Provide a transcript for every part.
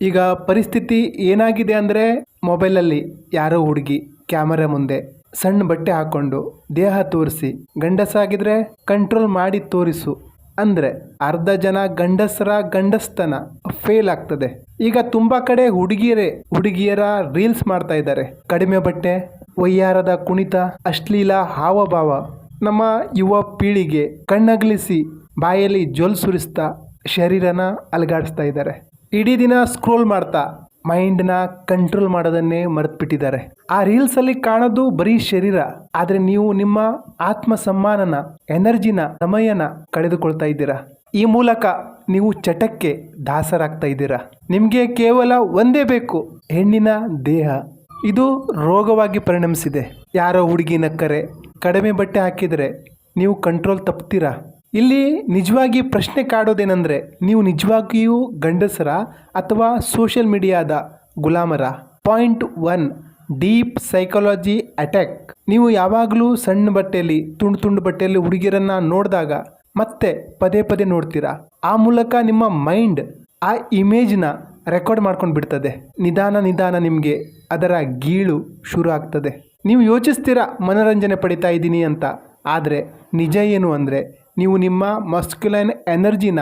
ಈಗ ಪರಿಸ್ಥಿತಿ ಏನಾಗಿದೆ ಅಂದರೆ ಮೊಬೈಲಲ್ಲಿ ಯಾರೋ ಹುಡುಗಿ ಕ್ಯಾಮರಾ ಮುಂದೆ ಸಣ್ಣ ಬಟ್ಟೆ ಹಾಕೊಂಡು ದೇಹ ತೋರಿಸಿ ಗಂಡಸಾಗಿದ್ರೆ ಕಂಟ್ರೋಲ್ ಮಾಡಿ ತೋರಿಸು ಅಂದರೆ ಅರ್ಧ ಜನ ಗಂಡಸರ ಗಂಡಸ್ತನ ಫೇಲ್ ಆಗ್ತದೆ. ಈಗ ತುಂಬ ಕಡೆ ಹುಡುಗಿಯರೇ, ಹುಡುಗಿಯರ ರೀಲ್ಸ್ ಮಾಡ್ತಾ ಇದ್ದಾರೆ. ಕಡಿಮೆ ಬಟ್ಟೆ, ವಯ್ಯಾರದ ಕುಣಿತ, ಅಶ್ಲೀಲ ಹಾವಭಾವ. ನಮ್ಮ ಯುವ ಪೀಳಿಗೆ ಕಣ್ಣಗಲಿಸಿ ಬಾಯಲ್ಲಿ ಜೊಲ್ ಸುರಿಸ್ತಾ ಶರೀರನ ಅಲುಗಾಡಿಸ್ತಾ ಇದ್ದಾರೆ. ಇಡೀ ದಿನ ಸ್ಕ್ರೋಲ್ ಮಾಡ್ತಾ ಮೈಂಡ್ನ ಕಂಟ್ರೋಲ್ ಮಾಡೋದನ್ನೇ ಮರೆತುಬಿಟ್ಟಿದ್ದಾರೆ. ಆ ರೀಲ್ಸಲ್ಲಿ ಕಾಣೋದು ಬರೀ ಶರೀರ, ಆದರೆ ನೀವು ನಿಮ್ಮ ಆತ್ಮ ಸಮ್ಮಾನನ ಎನರ್ಜಿನ, ಸಮಯನ ಕಳೆದುಕೊಳ್ತಾ ಇದ್ದೀರಾ? ಈ ಮೂಲಕ ನೀವು ಚಟಕ್ಕೆ ದಾಸರಾಗ್ತಾ ಇದ್ದೀರಾ? ನಿಮಗೆ ಕೇವಲ ಒಂದೇ ಬೇಕು, ಹೆಣ್ಣಿನ ದೇಹ. ಇದು ರೋಗವಾಗಿ ಪರಿಣಮಿಸಿದೆ. ಯಾರೋ ಹುಡುಗಿ ನಕ್ಕರೆ, ಕಡಿಮೆ ಬಟ್ಟೆ ಹಾಕಿದರೆ ನೀವು ಕಂಟ್ರೋಲ್ ತಪ್ತೀರಾ? ಇಲ್ಲಿ ನಿಜವಾಗಿ ಪ್ರಶ್ನೆ ಕಾಡೋದೇನೆಂದರೆ, ನೀವು ನಿಜವಾಗಿಯೂ ಗಂಡಸರ ಅಥವಾ ಸೋಷಿಯಲ್ ಮೀಡಿಯಾದ ಗುಲಾಮರ? Point one deep psychology attack ನೀವು ಯಾವಾಗಲೂ ಸಣ್ಣ ಬಟ್ಟೆಯಲ್ಲಿ, ತುಂಡು ತುಂಡು ಬಟ್ಟೆಯಲ್ಲಿ ಹುಡುಗಿಯರನ್ನ ನೋಡಿದಾಗ ಮತ್ತೆ ಪದೇ ಪದೇ ನೋಡ್ತೀರಾ? ಆ ಮೂಲಕ ನಿಮ್ಮ ಮೈಂಡ್ ಆ ಇಮೇಜ್ನ ರೆಕಾರ್ಡ್ ಮಾಡ್ಕೊಂಡು ಬಿಡ್ತದೆ. ನಿಧಾನ ನಿಧಾನ ನಿಮಗೆ ಅದರ ಗೀಳು ಶುರು ಆಗ್ತದೆ. ನೀವು ಯೋಚಿಸ್ತೀರಾ, ಮನೋರಂಜನೆ ಪಡಿತಾ ಇದ್ದೀನಿ ಅಂತ? ಆದರೆ ನಿಜ ಏನು ಅಂದರೆ ನೀವು ನಿಮ್ಮ ಮಸ್ಕ್ಯುಲೈನ್ ಎನರ್ಜಿನ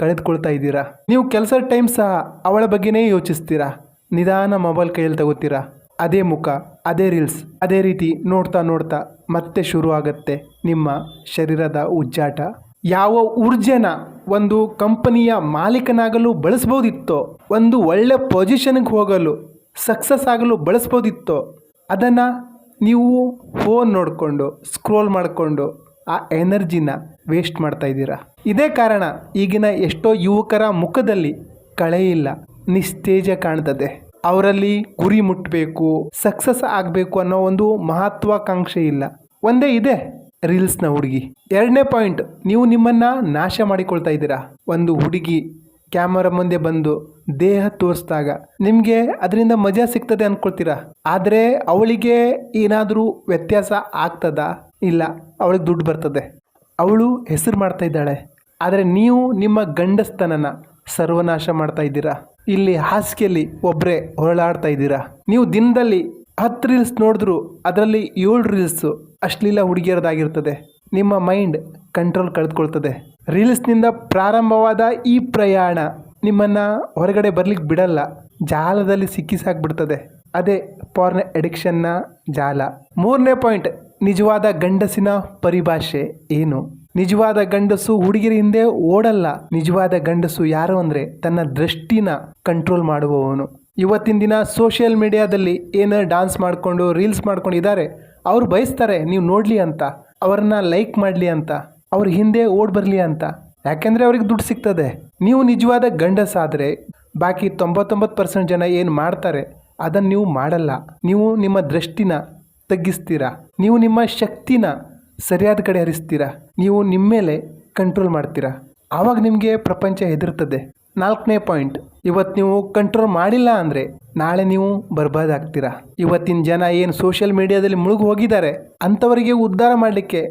ಕಳೆದುಕೊಳ್ತಾ ಇದ್ದೀರಾ? ನೀವು ಕೆಲಸದ ಟೈಮ್ ಸಹ ಅವಳ ಬಗ್ಗೆನೇ ಯೋಚಿಸ್ತೀರಾ? ನಿಧಾನ ಮೊಬೈಲ್ ಕೈಯಲ್ಲಿ ತಗೋತೀರಾ? ಅದೇ ಮುಖ, ಅದೇ ರೀಲ್ಸ್, ಅದೇ ರೀತಿ ನೋಡ್ತಾ ನೋಡ್ತಾ ಮತ್ತೆ ಶುರು ಆಗುತ್ತೆ ನಿಮ್ಮ ಶರೀರದ ಉಜ್ಜಾಟ ಯಾವ ಊರ್ಜೆನ ಒಂದು ಕಂಪನಿಯ ಮಾಲೀಕನಾಗಲು ಬಳಸ್ಬೋದಿತ್ತೋ, ಒಂದು ಒಳ್ಳೆ ಪೊಸಿಷನ್ಗೆ ಹೋಗಲು ಸಕ್ಸಸ್ ಆಗಲು ಬಳಸ್ಬೋದಿತ್ತೋ, ಅದನ್ನು ನೀವು ಫೋನ್ ನೋಡಿಕೊಂಡು, ಸ್ಕ್ರೋಲ್ ಮಾಡಿಕೊಂಡು ಆ ಎನರ್ಜಿನ ವೇಸ್ಟ್ ಮಾಡ್ತಾ ಇದ್ದೀರಾ? ಇದೇ ಕಾರಣ ಈಗಿನ ಎಷ್ಟೋ ಯುವಕರ ಮುಖದಲ್ಲಿ ಕಳೆ ಇಲ್ಲ, ನಿಸ್ತೇಜ ಕಾಣ್ತದೆ. ಅವರಲ್ಲಿ ಗುರಿ ಮುಟ್ಟಬೇಕು ಸಕ್ಸಸ್ ಆಗಬೇಕು ಅನ್ನೋ ಒಂದು ಮಹತ್ವಾಕಾಂಕ್ಷೆ ಇಲ್ಲ. ಒಂದೇ ಇದೆ, ರೀಲ್ಸ್ನ ಹುಡುಗಿ. ಎರಡನೇ ಪಾಯಿಂಟ್, ನೀವು ನಿಮ್ಮನ್ನು ನಾಶ ಮಾಡಿಕೊಳ್ತಾ ಇದ್ದೀರಾ? ಒಂದು ಹುಡುಗಿ ಕ್ಯಾಮರಾ ಮುಂದೆ ಬಂದು ದೇಹ ತೋರಿಸಿದಾಗ ನಿಮಗೆ ಅದರಿಂದ ಮಜಾ ಸಿಗ್ತದೆ ಅಂದ್ಕೊಳ್ತೀರಾ ಆದರೆ ಅವಳಿಗೆ ಏನಾದರೂ ವ್ಯತ್ಯಾಸ ಆಗ್ತದಾ? ಇಲ್ಲ, ಅವಳಿಗೆ ದುಡ್ಡು ಬರ್ತದೆ. ಅವಳು ಹೆಸರು ಮಾಡ್ತಾ ಇದ್ದಾಳೆ. ಆದರೆ ನೀವು ನಿಮ್ಮ ಗಂಡಸ್ತನನ ಸರ್ವನಾಶ ಮಾಡ್ತಾ ಇದ್ದೀರಾ? ಇಲ್ಲಿ ಹಾಸಿಗೆಯಲ್ಲಿ ಒಬ್ಬರೇ ಹೊರಳಾಡ್ತಾ ಇದ್ದೀರಾ? ನೀವು ದಿನದಲ್ಲಿ ಹತ್ತು ರೀಲ್ಸ್ ನೋಡಿದ್ರು ಅದರಲ್ಲಿ ಏಳು ರೀಲ್ಸು ಅಶ್ಲೀಲ ಹುಡುಗಿಯರದಾಗಿರ್ತದೆ. ನಿಮ್ಮ ಮೈಂಡ್ ಕಂಟ್ರೋಲ್ ಕಳೆದುಕೊಳ್ತದೆ. ರೀಲ್ಸ್ನಿಂದ ಪ್ರಾರಂಭವಾದ ಈ ಪ್ರಯಾಣ ನಿಮ್ಮನ್ನು ಹೊರಗಡೆ ಬರ್ಲಿಕ್ಕೆ ಬಿಡಲ್ಲ, ಜಾಲದಲ್ಲಿ ಸಿಕ್ಕಿಸಾಕ್ಬಿಡ್ತದೆ. ಅದೇ ಪಾರ್ನ ಎಡಿಕ್ಷನ್ನ ಜಾಲ. ಮೂರನೇ ಪಾಯಿಂಟ್ ನಿಜವಾದ ಗಂಡಸಿನ ಪರಿಭಾಷೆ ಏನು? ನಿಜವಾದ ಗಂಡಸು ಹುಡುಗಿರ ಹಿಂದೆ ಓಡಲ್ಲ. ನಿಜವಾದ ಗಂಡಸು ಯಾರು ಅಂದರೆ ತನ್ನ ದೃಷ್ಟಿನ ಕಂಟ್ರೋಲ್ ಮಾಡುವವನು. ಇವತ್ತಿನ ದಿನ ಸೋಷಿಯಲ್ ಮೀಡಿಯಾದಲ್ಲಿ ಏನು ಡಾನ್ಸ್ ಮಾಡಿಕೊಂಡು ರೀಲ್ಸ್ ಮಾಡ್ಕೊಂಡಿದ್ದಾರೆ, ಅವ್ರು ಬಯಸ್ತಾರೆ, ನೀವು ನೋಡಲಿ ಅಂತ. ಅವ್ರನ್ನ ಲೈಕ್ ಮಾಡಲಿ ಅಂತ. ಅವ್ರ ಹಿಂದೆ ಓಡ್ ಬರಲಿ ಅಂತ. ಯಾಕೆಂದರೆ ಅವ್ರಿಗೆ ದುಡ್ಡು ಸಿಗ್ತದೆ. ನೀವು ನಿಜವಾದ ಗಂಡಸಾದರೆ, ಬಾಕಿ ತೊಂಬತ್ತೊಂಬತ್ತು ಪರ್ಸೆಂಟ್ ಜನ ಏನು ಮಾಡ್ತಾರೆ, ಅದನ್ನು ನೀವು ಮಾಡಲ್ಲ. ನೀವು ನಿಮ್ಮ ದೃಷ್ಟಿನ ತಗ್ಗಿಸ್ತೀರಾ? ನೀವು ನಿಮ್ಮ ಶಕ್ತಿನ ಸರಿಯಾದ ಕಡೆ ಹರಿಸ್ತೀರಾ? ನೀವು ನಿಮ್ಮ ಮೇಲೆ ಕಂಟ್ರೋಲ್ ಮಾಡ್ತೀರಾ? ಆವಾಗ ನಿಮಗೆ ಪ್ರಪಂಚ ಹೆದರ್ತದೆ. ನಾಲ್ಕನೇ ಪಾಯಿಂಟ್ ಇವತ್ತು ನೀವು ಕಂಟ್ರೋಲ್ ಮಾಡಿಲ್ಲ ಅಂದರೆ ನಾಳೆ ನೀವು ಬರ್ಬಾದಾಗ್ತೀರಾ. ಇವತ್ತಿನ ಜನ ಏನು ಸೋಷಿಯಲ್ ಮೀಡಿಯಾದಲ್ಲಿ ಮುಳುಗಿ ಹೋಗಿದ್ದಾರೆ ಅಂಥವರಿಗೆ ಉದ್ಧಾರ ಮಾಡಲಿಕ್ಕೆ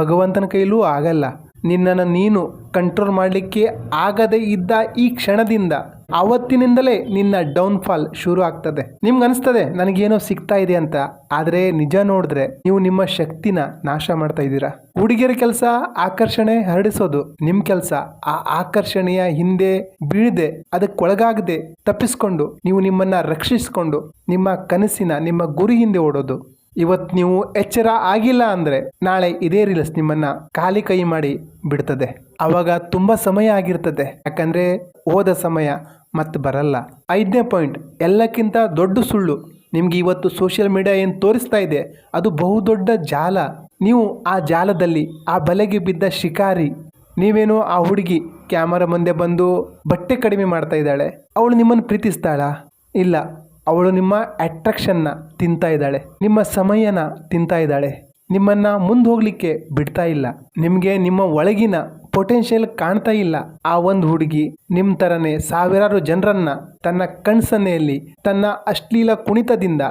ಭಗವಂತನ ಕೈಲೂ ಆಗಲ್ಲ. ನಿನ್ನನ್ನು ನೀನು ಕಂಟ್ರೋಲ್ ಮಾಡಲಿಕ್ಕೆ ಆಗದೇ ಇದ್ದ ಈ ಕ್ಷಣದಿಂದ ಆವತ್ತಿನಿಂದಲೇ ನಿನ್ನ ಡೌನ್ಫಾಲ್ ಶುರು ಆಗ್ತದೆ. ನಿಮ್ಗೆ ಅನಿಸ್ತದೆ, ನನಗೇನೋ ಸಿಗ್ತಾ ಇದೆ ಅಂತ. ಆದರೆ ನಿಜ ನೋಡಿದ್ರೆ ನೀವು ನಿಮ್ಮ ಶಕ್ತಿನ ನಾಶ ಮಾಡ್ತಾ ಇದ್ದೀರಾ? ಹುಡುಗಿಯರ ಕೆಲಸ ಆಕರ್ಷಣೆ ಹರಡಿಸೋದು ನಿಮ್ಮ ಕೆಲಸ ಆ ಆಕರ್ಷಣೆಯ ಹಿಂದೆ ಬೀಳದೆ, ಅದಕ್ಕೆ ಒಳಗಾಗದೆ ತಪ್ಪಿಸ್ಕೊಂಡು ನೀವು ನಿಮ್ಮನ್ನ ರಕ್ಷಿಸಿಕೊಂಡು ನಿಮ್ಮ ಕನಸಿನ ನಿಮ್ಮ ಗುರಿ ಹಿಂದೆ ಓಡೋದು. ಇವತ್ತು ನೀವು ಎಚ್ಚರ ಆಗಿಲ್ಲ ಅಂದರೆ ನಾಳೆ ಇದೇ ರೀಲ್ಸ್ ನಿಮ್ಮನ್ನು ಖಾಲಿ ಕೈ ಮಾಡಿ ಬಿಡ್ತದೆ. ಅವಾಗ ತುಂಬ ಸಮಯ ಆಗಿರ್ತದೆ. ಯಾಕಂದರೆ ಹೋದ ಸಮಯ ಮತ್ತೆ ಬರಲ್ಲ. ಐದನೇ ಪಾಯಿಂಟ್, ಎಲ್ಲಕ್ಕಿಂತ ದೊಡ್ಡ ಸುಳ್ಳು. ನಿಮಗೆ ಇವತ್ತು ಸೋಷಿಯಲ್ ಮೀಡಿಯಾ ಏನು ತೋರಿಸ್ತಾ ಇದೆ? ಅದು ಬಹುದೊಡ್ಡ ಜಾಲ. ನೀವು ಆ ಜಾಲದಲ್ಲಿ ಆ ಬಲೆಗೆ ಬಿದ್ದ ಶಿಕಾರಿ. ನೀವೇನು ಆ ಹುಡುಗಿ ಕ್ಯಾಮರಾ ಮುಂದೆ ಬಂದು ಬಟ್ಟೆ ಕಡಿಮೆ ಮಾಡ್ತಾ ಇದ್ದಾಳೆ. ಅವಳು ನಿಮ್ಮನ್ನು ಪ್ರೀತಿಸ್ತಾಳಾ? ಇಲ್ಲ. ಅವಳು ನಿಮ್ಮ ಅಟ್ರಾಕ್ಷನ್ನ ತಿಂತಾ ಇದ್ದಾಳೆ. ನಿಮ್ಮ ಸಮಯನ ತಿಂತಾ ಇದ್ದಾಳೆ. ನಿಮ್ಮನ್ನ ಮುಂದೆ ಹೋಗ್ಲಿಕ್ಕೆ ಬಿಡ್ತಾ ಇಲ್ಲ. ನಿಮಗೆ ನಿಮ್ಮ ಒಳಗಿನ ಪೊಟೆನ್ಷಿಯಲ್ ಕಾಣ್ತಾ ಇಲ್ಲ. ಆ ಒಂದು ಹುಡುಗಿ ನಿಮ್ಮ ಥರನೇ ಸಾವಿರಾರು ಜನರನ್ನ ತನ್ನ ಕಣ್ಸನ್ನೆಯಲ್ಲಿ, ತನ್ನ ಅಶ್ಲೀಲ ಕುಣಿತದಿಂದ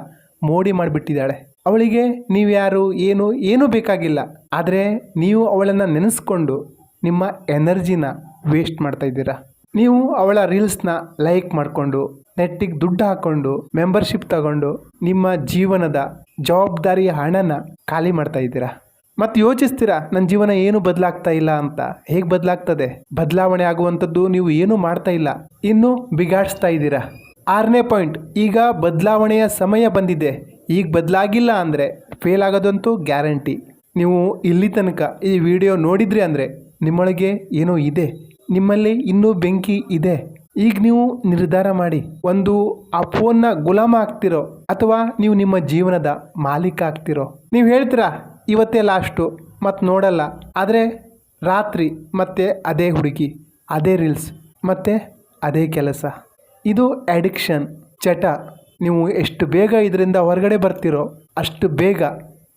ಮೋಡಿ ಮಾಡಿಬಿಟ್ಟಿದ್ದಾಳೆ. ಅವಳಿಗೆ ನೀವ್ಯಾರು ಏನು, ಏನೂ ಬೇಕಾಗಿಲ್ಲ. ಆದರೆ ನೀವು ಅವಳನ್ನು ನೆನೆಸ್ಕೊಂಡು ನಿಮ್ಮ ಎನರ್ಜಿನ ವೇಸ್ಟ್ ಮಾಡ್ತಾ ಇದ್ದೀರಾ. ನೀವು ಅವಳ ರೀಲ್ಸ್ನ ಲೈಕ್ ಮಾಡಿಕೊಂಡು, ನೆಟ್ಟಿಗೆ ದುಡ್ಡು ಹಾಕೊಂಡು, ಮೆಂಬರ್ಶಿಪ್ ತಗೊಂಡು ನಿಮ್ಮ ಜೀವನದ ಜವಾಬ್ದಾರಿಯ ಹಣನ ಖಾಲಿ ಮಾಡ್ತಾ ಇದ್ದೀರಾ? ಮತ್ತು ಯೋಚಿಸ್ತೀರಾ ನನ್ನ ಜೀವನ ಏನು ಬದಲಾಗ್ತಾ ಇಲ್ಲ ಅಂತ? ಹೇಗೆ ಬದಲಾಗ್ತದೆ? ಬದಲಾವಣೆ ಆಗುವಂಥದ್ದು ನೀವು ಏನು ಮಾಡ್ತಾ ಇಲ್ಲ? ಇನ್ನು ಬಿಗಾಡಿಸ್ತಾ ಇದ್ದೀರಾ? ಆರನೇ ಪಾಯಿಂಟ್, ಈಗ ಬದಲಾವಣೆಯ ಸಮಯ ಬಂದಿದೆ. ಈಗ ಬದಲಾಗಿಲ್ಲ ಅಂದರೆ ಫೇಲ್ ಆಗೋದಂತೂ ಗ್ಯಾರಂಟಿ. ನೀವು ಇಲ್ಲಿ ತನಕ ಈ ವಿಡಿಯೋ ನೋಡಿದ್ರಿ ಅಂದರೆ ನಿಮ್ಮೊಳಗೆ ಏನೋ ಇದೆ. ನಿಮ್ಮಲ್ಲಿ ಇನ್ನೂ ಬೆಂಕಿ ಇದೆ. ಈಗ ನೀವು ನಿರ್ಧಾರ ಮಾಡಿ. ಒಂದು, ಆ ಫೋನ್ನ ಗುಲಾಮ ಆಗ್ತಿರೋ ಅಥವಾ ನೀವು ನಿಮ್ಮ ಜೀವನದ ಮಾಲೀಕ ಆಗ್ತಿರೋ. ನೀವು ಹೇಳ್ತೀರಾ, ಇವತ್ತೇ ಲಾಸ್ಟು ಮತ್ತು ನೋಡಲ್ಲ. ಆದರೆ ರಾತ್ರಿ, ಮತ್ತೆ ಅದೇ ಹುಡುಗಿ, ಅದೇ ರೀಲ್ಸ್, ಮತ್ತು ಅದೇ ಕೆಲಸ. ಇದು ಅಡಿಕ್ಷನ್, ಚಟ. ನೀವು ಎಷ್ಟು ಬೇಗ ಇದರಿಂದ ಹೊರಗಡೆ ಬರ್ತಿರೋ, ಅಷ್ಟು ಬೇಗ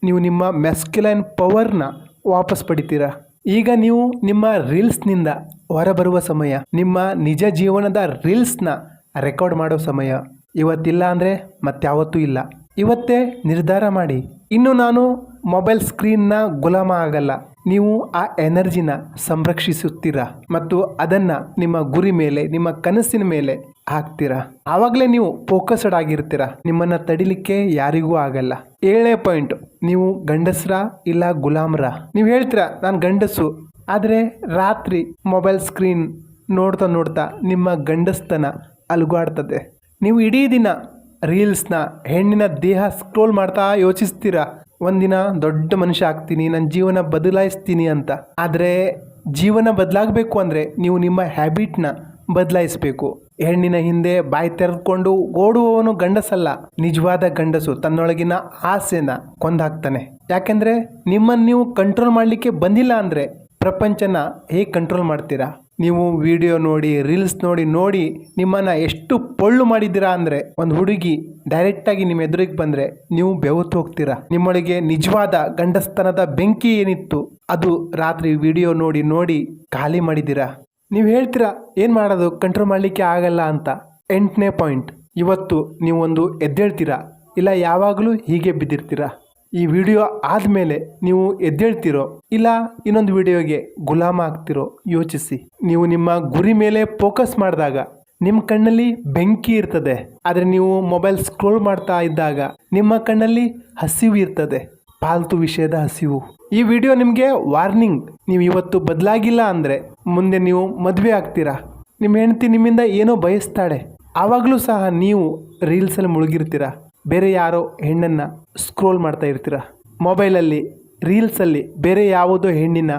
ನೀವು ನಿಮ್ಮ ಮೆಸ್ಕ್ಯುಲೈನ್ ಪವರ್ನ ವಾಪಸ್ ಪಡಿತೀರಾ. ಈಗ ನೀವು ನಿಮ್ಮ ರೀಲ್ಸ್ನಿಂದ ಹೊರಬರುವ ಸಮಯ, ನಿಮ್ಮ ನಿಜ ಜೀವನದ ರೀಲ್ಸ್ನ ರೆಕಾರ್ಡ್ ಮಾಡೋ ಸಮಯ. ಇವತ್ತಿಲ್ಲ ಅಂದರೆ ಮತ್ತಾವತ್ತೂ ಇಲ್ಲ. ಇವತ್ತೇ ನಿರ್ಧಾರ ಮಾಡಿ. ಇನ್ನು ನಾನು ಮೊಬೈಲ್ ಸ್ಕ್ರೀನ್ನ ಗುಲಾಮ ಆಗಲ್ಲ. ನೀವು ಆ ಎನರ್ಜಿನ ಸಂರಕ್ಷಿಸುತ್ತೀರಾ? ಮತ್ತು ಅದನ್ನು ನಿಮ್ಮ ಗುರಿ ಮೇಲೆ, ನಿಮ್ಮ ಕನಸಿನ ಮೇಲೆ ಹಾಕ್ತೀರಾ? ಆವಾಗಲೇ ನೀವು ಫೋಕಸ್ಡ್ ಆಗಿರ್ತೀರಾ? ನಿಮ್ಮನ್ನು ತಡಿಲಿಕ್ಕೆ ಯಾರಿಗೂ ಆಗಲ್ಲ. ಏಳನೇ ಪಾಯಿಂಟ್, ನೀವು ಗಂಡಸ್ರ ಇಲ್ಲ ಗುಲಾಮ್ರ? ನೀವು ಹೇಳ್ತೀರಾ, ನಾನು ಗಂಡಸು ಆದರೆ ರಾತ್ರಿ ಮೊಬೈಲ್ ಸ್ಕ್ರೀನ್ ನೋಡ್ತಾ ನೋಡ್ತಾ ನಿಮ್ಮ ಗಂಡಸ್ತನ ಅಲುಗಾಡ್ತದೆ. ನೀವು ಇಡೀ ದಿನ ರೀಲ್ಸ್ನ ಹೆಣ್ಣಿನ ದೇಹ ಸ್ಕ್ರೋಲ್ ಮಾಡ್ತಾ ಯೋಚಿಸ್ತೀರಾ? ಒಂದಿನ ದೊಡ್ಡ ಮನುಷ್ಯ ಆಗ್ತೀನಿ ನನ್ನ ಜೀವನ ಬದಲಾಯಿಸ್ತೀನಿ ಅಂತ. ಆದರೆ ಜೀವನ ಬದಲಾಗಬೇಕು ಅಂದರೆ ನೀವು ನಿಮ್ಮ ಹ್ಯಾಬಿಟ್ನ ಬದಲಾಯಿಸಬೇಕು. ಹೆಣ್ಣಿನ ಹಿಂದೆ ಬಾಯಿ ತೆರೆದುಕೊಂಡು ಓಡುವವನು ಗಂಡಸಲ್ಲ, ನಿಜವಾದ ಗಂಡಸು ತನ್ನೊಳಗಿನ ಆಸೆನ ಕೊಂದಾಕ್ತಾನೆ. ಯಾಕೆಂದರೆ ನಿಮ್ಮನ್ನು ನೀವು ಕಂಟ್ರೋಲ್ ಮಾಡಲಿಕ್ಕೆ ಬಂದಿಲ್ಲ ಅಂದರೆ ಪ್ರಪಂಚನ ಹೇಗೆ ಕಂಟ್ರೋಲ್ ಮಾಡ್ತೀರಾ? ನೀವು ವಿಡಿಯೋ ನೋಡಿ ರೀಲ್ಸ್ ನೋಡಿ ನೋಡಿ ನಿಮ್ಮನ್ನು ಎಷ್ಟು ಪೊಳ್ಳು ಮಾಡಿದ್ದೀರಾ ಅಂದರೆ ಒಂದು ಹುಡುಗಿ ಡೈರೆಕ್ಟಾಗಿ ನಿಮ್ಮ ಎದುರಿಗೆ ಬಂದರೆ ನೀವು ಬೆವತ್ತು ಹೋಗ್ತೀರಾ? ನಿಮ್ಮೊಳಗೆ ನಿಜವಾದ ಗಂಡಸ್ತನದ ಬೆಂಕಿ ಏನಿತ್ತು? ಅದು ರಾತ್ರಿ ವಿಡಿಯೋ ನೋಡಿ ನೋಡಿ ಖಾಲಿ ಮಾಡಿದ್ದೀರಾ? ನೀವು ಹೇಳ್ತೀರಾ, ಏನು ಮಾಡೋದು? ಕಂಟ್ರೋಲ್ ಮಾಡಲಿಕ್ಕೆ ಆಗಲ್ಲ ಅಂತ. ಎಂಟನೇ ಪಾಯಿಂಟ್ ಇವತ್ತು ನೀವೊಂದು ಎದ್ದೇಳ್ತೀರಾ? ಇಲ್ಲ ಯಾವಾಗಲೂ ಹೀಗೆ ಬಿದ್ದಿರ್ತೀರಾ? ಈ ವಿಡಿಯೋ ಆದಮೇಲೆ ನೀವು ಎದ್ದೇಳ್ತಿರೋ ಇಲ್ಲ ಇನ್ನೊಂದು ವಿಡಿಯೋಗೆ ಗುಲಾಮ ಆಗ್ತಿರೋ ಯೋಚಿಸಿ. ನೀವು ನಿಮ್ಮ ಗುರಿ ಮೇಲೆ ಫೋಕಸ್ ಮಾಡಿದಾಗ ನಿಮ್ಮ ಕಣ್ಣಲ್ಲಿ ಬೆಂಕಿ ಇರ್ತದೆ. ಆದರೆ ನೀವು ಮೊಬೈಲ್ ಸ್ಕ್ರೋಲ್ ಮಾಡ್ತಾ ಇದ್ದಾಗ ನಿಮ್ಮ ಕಣ್ಣಲ್ಲಿ ಹಸಿವು ಇರ್ತದೆ. ಪಾಲ್ತು ವಿಷಯದ ಹಸಿವು. ಈ ವಿಡಿಯೋ ನಿಮಗೆ ವಾರ್ನಿಂಗ್. ನೀವು ಇವತ್ತು ಬದಲಾಗಿಲ್ಲ ಅಂದರೆ ಮುಂದೆ ನೀವು ಮದುವೆ ಆಗ್ತೀರಾ? ನಿಮ್ಮ ಹೆಂಡತಿ ನಿಮ್ಮಿಂದ ಏನೋ ಬಯಸ್ತಾಳೆ. ಆವಾಗಲೂ ಸಹ ನೀವು ರೀಲ್ಸಲ್ಲಿ ಮುಳುಗಿರ್ತೀರಾ? ಬೇರೆ ಯಾರೋ ಹೆಣ್ಣನ್ನು ಸ್ಕ್ರೋಲ್ ಮಾಡ್ತಾ ಇರ್ತೀರಾ? ಮೊಬೈಲಲ್ಲಿ ರೀಲ್ಸಲ್ಲಿ ಬೇರೆ ಯಾವುದೋ ಹೆಣ್ಣಿನ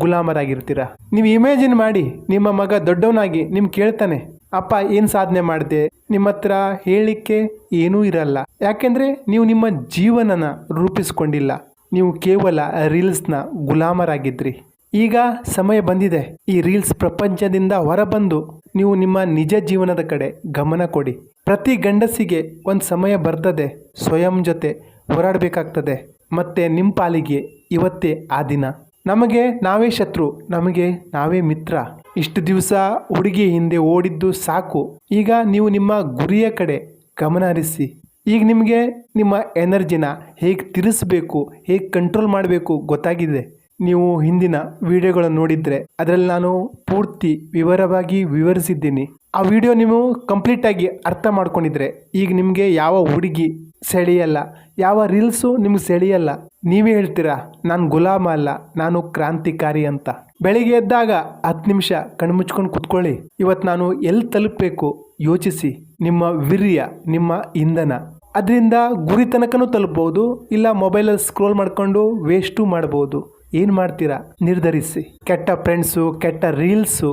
ಗುಲಾಮರಾಗಿರ್ತೀರ? ನೀವು ಇಮೇಜಿನ್ ಮಾಡಿ ನಿಮ್ಮ ಮಗ ದೊಡ್ಡವನಾಗಿ ನಿಮ್ ಕೇಳ್ತಾನೆ, ಅಪ್ಪ, ಏನ್ ಸಾಧನೆ ಮಾಡಿದೆ? ನಿಮ್ಮ ಹತ್ರ ಹೇಳಲಿಕ್ಕೆ ಏನೂ ಇರಲ್ಲ. ಯಾಕೆಂದರೆ ನೀವು ನಿಮ್ಮ ಜೀವನನ ರೂಪಿಸ್ಕೊಂಡಿಲ್ಲ. ನೀವು ಕೇವಲ ರೀಲ್ಸ್ನ ಗುಲಾಮರಾಗಿದ್ರಿ. ಈಗ ಸಮಯ ಬಂದಿದೆ. ಈ ರೀಲ್ಸ್ ಪ್ರಪಂಚದಿಂದ ಹೊರಬಂದು ನೀವು ನಿಮ್ಮ ನಿಜ ಜೀವನದ ಕಡೆ ಗಮನ ಕೊಡಿ. ಪ್ರತಿ ಗಂಡಸಿಗೆ ಒಂದು ಸಮಯ ಬರ್ತದೆ. ಸ್ವಯಂ ಜೊತೆ ಹೋರಾಡಬೇಕಾಗ್ತದೆ. ಮತ್ತೆ ನಿಮ್ಮ ಪಾಲಿಗೆ ಇವತ್ತೇ ಆ ದಿನ. ನಮಗೆ ನಾವೇ ಶತ್ರು, ನಮಗೆ ನಾವೇ ಮಿತ್ರ. ಇಷ್ಟು ದಿವಸ ಹುಡುಗಿ ಹಿಂದೆ ಓಡಿದ್ದು ಸಾಕು. ಈಗ ನೀವು ನಿಮ್ಮ ಗುರಿಯ ಕಡೆ ಗಮನ ಹರಿಸಿ. ಈಗ ನಿಮಗೆ ನಿಮ್ಮ ಎನರ್ಜಿನ ಹೇಗೆ ತಿರ್ಸ್ಬೇಕು, ಹೇಗೆ ಕಂಟ್ರೋಲ್ ಮಾಡಬೇಕು ಗೊತ್ತಾಗಿದೆ. ನೀವು ಹಿಂದಿನ ವಿಡಿಯೋಗಳನ್ನು ನೋಡಿದರೆ ಅದರಲ್ಲಿ ನಾನು ಪೂರ್ತಿ ವಿವರವಾಗಿ ವಿವರಿಸಿದ್ದೀನಿ. ಆ ವಿಡಿಯೋ ನೀವು ಕಂಪ್ಲೀಟಾಗಿ ಅರ್ಥ ಮಾಡ್ಕೊಂಡಿದ್ರೆ ಈಗ ನಿಮಗೆ ಯಾವ ಹುಡುಗಿ ಸೆಳೆಯಲ್ಲ, ಯಾವ ರೀಲ್ಸು ನಿಮ್ಗೆ ಸೆಳೆಯಲ್ಲ, ನೀವೇ ಹೇಳ್ತೀರಾ, ನಾನು ಗುಲಾಮ ಅಲ್ಲ, ನಾನು ಕ್ರಾಂತಿಕಾರಿ ಅಂತ. ಬೆಳಿಗ್ಗೆ ಎದ್ದಾಗ ಹತ್ತು ನಿಮಿಷ ಕಣ್ಮುಚ್ಕೊಂಡು ಕುತ್ಕೊಳ್ಳಿ. ಇವತ್ತು ನಾನು ಎಲ್ಲಿ ತಲುಪಬೇಕು ಯೋಚಿಸಿ. ನಿಮ್ಮ ವೀರ್ಯ, ನಿಮ್ಮ ಇಂಧನ. ಅದರಿಂದ ಗುರಿ ತನಕನೂ ತಲುಪಬಹುದು ಇಲ್ಲ ಮೊಬೈಲಲ್ಲಿ ಸ್ಕ್ರೋಲ್ ಮಾಡಿಕೊಂಡು ವೇಸ್ಟು ಮಾಡ್ಬೋದು. ಏನು ಮಾಡ್ತೀರಾ? ನಿರ್ಧರಿಸಿ. ಕೆಟ್ಟ ಫ್ರೆಂಡ್ಸು ಕೆಟ್ಟ ರೀಲ್ಸು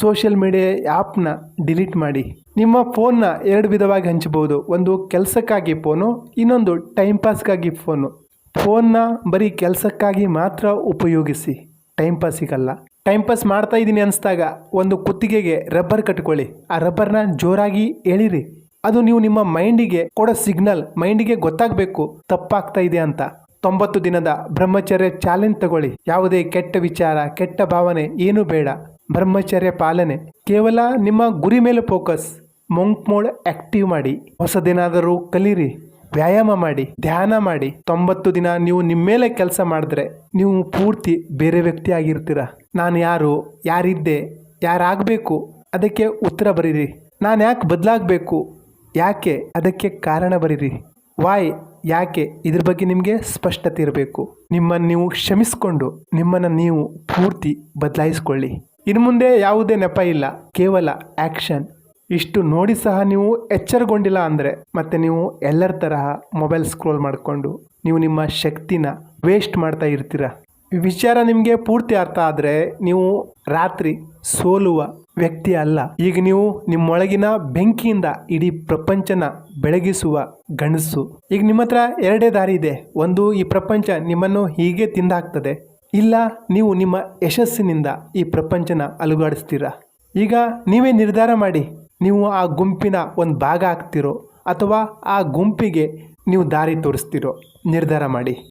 ಸೋಷಿಯಲ್ ಮೀಡಿಯಾ ಆ್ಯಪ್ನ ಡಿಲೀಟ್ ಮಾಡಿ. ನಿಮ್ಮ ಫೋನ್ನ ಎರಡು ವಿಧವಾಗಿ ಹಂಚಬಹುದು. ಒಂದು ಕೆಲಸಕ್ಕಾಗಿ ಫೋನು ಇನ್ನೊಂದು ಟೈಮ್ ಪಾಸ್ಗಾಗಿ ಫೋನು ಫೋನ್ನ ಬರೀ ಕೆಲಸಕ್ಕಾಗಿ ಮಾತ್ರ ಉಪಯೋಗಿಸಿ. ಟೈಮ್ ಪಾಸಿಗಲ್ಲ ಟೈಮ್ ಪಾಸ್ ಮಾಡ್ತಾ ಇದ್ದೀನಿ ಅನಿಸ್ದಾಗ ಒಂದು ಕುತ್ತಿಗೆಗೆ ರಬ್ಬರ್ ಕಟ್ಕೊಳ್ಳಿ. ಆ ರಬ್ಬರ್ನ ಜೋರಾಗಿ ಎಳಿರಿ. ಅದು ನೀವು ನಿಮ್ಮ ಮೈಂಡಿಗೆ ಕೊಡೋ ಸಿಗ್ನಲ್ ಮೈಂಡಿಗೆ ಗೊತ್ತಾಗಬೇಕು, ತಪ್ಪಾಗ್ತಾ ಇದೆ ಅಂತ. ತೊಂಬತ್ತು ದಿನದ ಬ್ರಹ್ಮಚರ್ಯ ಚಾಲೆಂಜ್ ತಗೊಳ್ಳಿ. ಯಾವುದೇ ಕೆಟ್ಟ ವಿಚಾರ, ಕೆಟ್ಟ ಭಾವನೆ ಏನೂ ಬೇಡ. ಬ್ರಹ್ಮಚರ್ಯ ಪಾಲನೆ. ಕೇವಲ ನಿಮ್ಮ ಗುರಿ ಮೇಲೆ ಫೋಕಸ್ ಮೊಂಕ್ ಮೋಡ್ ಆಕ್ಟಿವ್ ಮಾಡಿ. ಹೊಸದೇನಾದರೂ ಕಲೀರಿ. ವ್ಯಾಯಾಮ ಮಾಡಿ. ಧ್ಯಾನ ಮಾಡಿ. ತೊಂಬತ್ತು ದಿನ ನೀವು ನಿಮ್ಮ ಮೇಲೆ ಕೆಲಸ ಮಾಡಿದ್ರೆ ನೀವು ಪೂರ್ತಿ ಬೇರೆ ವ್ಯಕ್ತಿ ಆಗಿರ್ತೀರ. ನಾನು ಯಾರು, ಯಾರಿದ್ದೆ, ಯಾರಾಗಬೇಕು, ಅದಕ್ಕೆ ಉತ್ತರ ಬರೀರಿ. ನಾನು ಯಾಕೆ ಬದಲಾಗಬೇಕು? ಯಾಕೆ ಅದಕ್ಕೆ ಕಾರಣ ಬರೀರಿ? ವಾಯ್ ಯಾಕೆ ಇದ್ರ ಬಗ್ಗೆ ನಿಮಗೆ ಸ್ಪಷ್ಟತೆ ಇರಬೇಕು? ನಿಮ್ಮನ್ನು ನೀವು ಕ್ಷಮಿಸಿಕೊಂಡು ನಿಮ್ಮನ್ನು ನೀವು ಪೂರ್ತಿ ಬದಲಾಯಿಸ್ಕೊಳ್ಳಿ. ಇನ್ನು ಮುಂದೆ ಯಾವುದೇ ನೆಪ ಇಲ್ಲ, ಕೇವಲ ಆ್ಯಕ್ಷನ್ ಇಷ್ಟು ನೋಡಿ ಸಹ ನೀವು ಎಚ್ಚರಗೊಂಡಿಲ್ಲ ಅಂದರೆ ಮತ್ತೆ ನೀವು ಎಲ್ಲರ ತರಹ ಮೊಬೈಲ್ ಸ್ಕ್ರೋಲ್ ಮಾಡಿಕೊಂಡು ನೀವು ನಿಮ್ಮ ಶಕ್ತಿನ ವೇಸ್ಟ್ ಮಾಡ್ತಾ ಇರ್ತೀರ. ವಿಚಾರ ನಿಮಗೆ ಪೂರ್ತಿ ಅರ್ಥ ಆದರೆ ನೀವು ರಾತ್ರಿ ಸೋಲುವ ವ್ಯಕ್ತಿ ಅಲ್ಲ. ಈಗ ನೀವು ನಿಮ್ಮೊಳಗಿನ ಬೆಂಕಿಯಿಂದ ಇಡೀ ಪ್ರಪಂಚನ ಬೆಳಗಿಸುವ ಗಣಸು ಈಗ ನಿಮ್ಮ ಹತ್ರ ಎರಡೇ ದಾರಿ ಇದೆ. ಒಂದು, ಈ ಪ್ರಪಂಚ ನಿಮ್ಮನ್ನು ಹೀಗೆ ತಿಂದಾಕ್ತದೆ. ಇಲ್ಲ, ನೀವು ನಿಮ್ಮ ಯಶಸ್ಸಿನಿಂದ ಈ ಪ್ರಪಂಚನ ಅಲುಗಾಡಿಸ್ತೀರಾ? ಈಗ ನೀವೇ ನಿರ್ಧಾರ ಮಾಡಿ, ನೀವು ಆ ಗುಂಪಿನ ಒಂದು ಭಾಗ ಆಗ್ತಿರೋ ಅಥವಾ ಆ ಗುಂಪಿಗೆ ನೀವು ದಾರಿ ತೋರಿಸ್ತಿರೋ. ನಿರ್ಧಾರ ಮಾಡಿ.